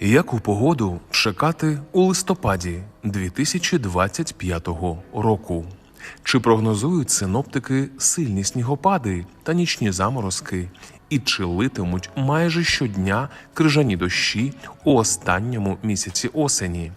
Яку погоду чекати у листопаді 2025 року? Чи прогнозують синоптики сильні снігопади та нічні заморозки? І чи литимуть майже щодня крижані дощі у останньому місяці осені?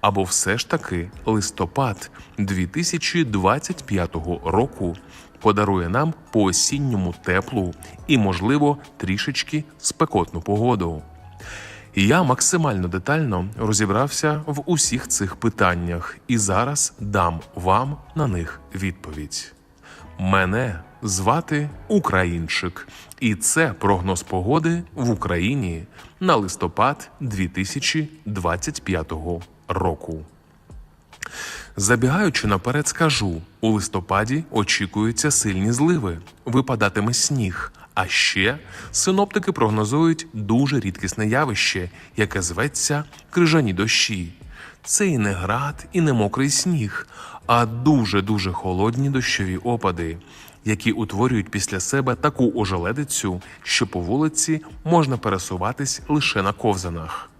Або все ж таки листопад 2025 року подарує нам по осінньому теплу і, можливо, трішечки спекотну погоду? Я максимально детально розібрався в усіх цих питаннях і зараз дам вам на них відповідь. Мене звати Українчик, і це прогноз погоди в Україні на листопад 2025 року. Забігаючи наперед, скажу: у листопаді очікуються сильні зливи, випадатиме сніг. А ще синоптики прогнозують дуже рідкісне явище, яке зветься крижані дощі. Це і не град, і не мокрий сніг, а дуже дуже холодні дощові опади, які утворюють після себе таку ожеледицю, що по вулиці можна пересуватись лише на ковзанах.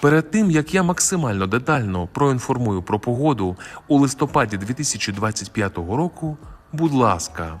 Перед тим як я максимально детально проінформую про погоду у листопаді 2025 року, будь ласка,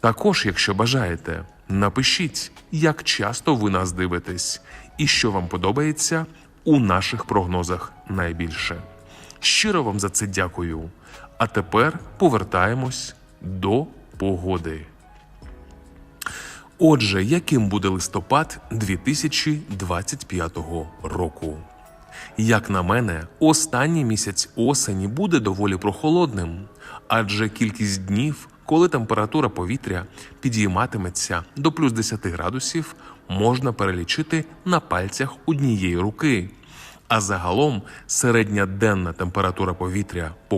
Також, якщо бажаєте, напишіть, як часто ви нас дивитесь і що вам подобається у наших прогнозах найбільше. Щиро вам за це дякую. А тепер повертаємось до погоди. Отже, яким буде листопад 2025 року? Як на мене, останній місяць осені буде доволі прохолодним, адже кількість днів, коли температура повітря підійматиметься до плюс 10 градусів, можна перелічити на пальцях однієї руки. А загалом середня денна температура повітря по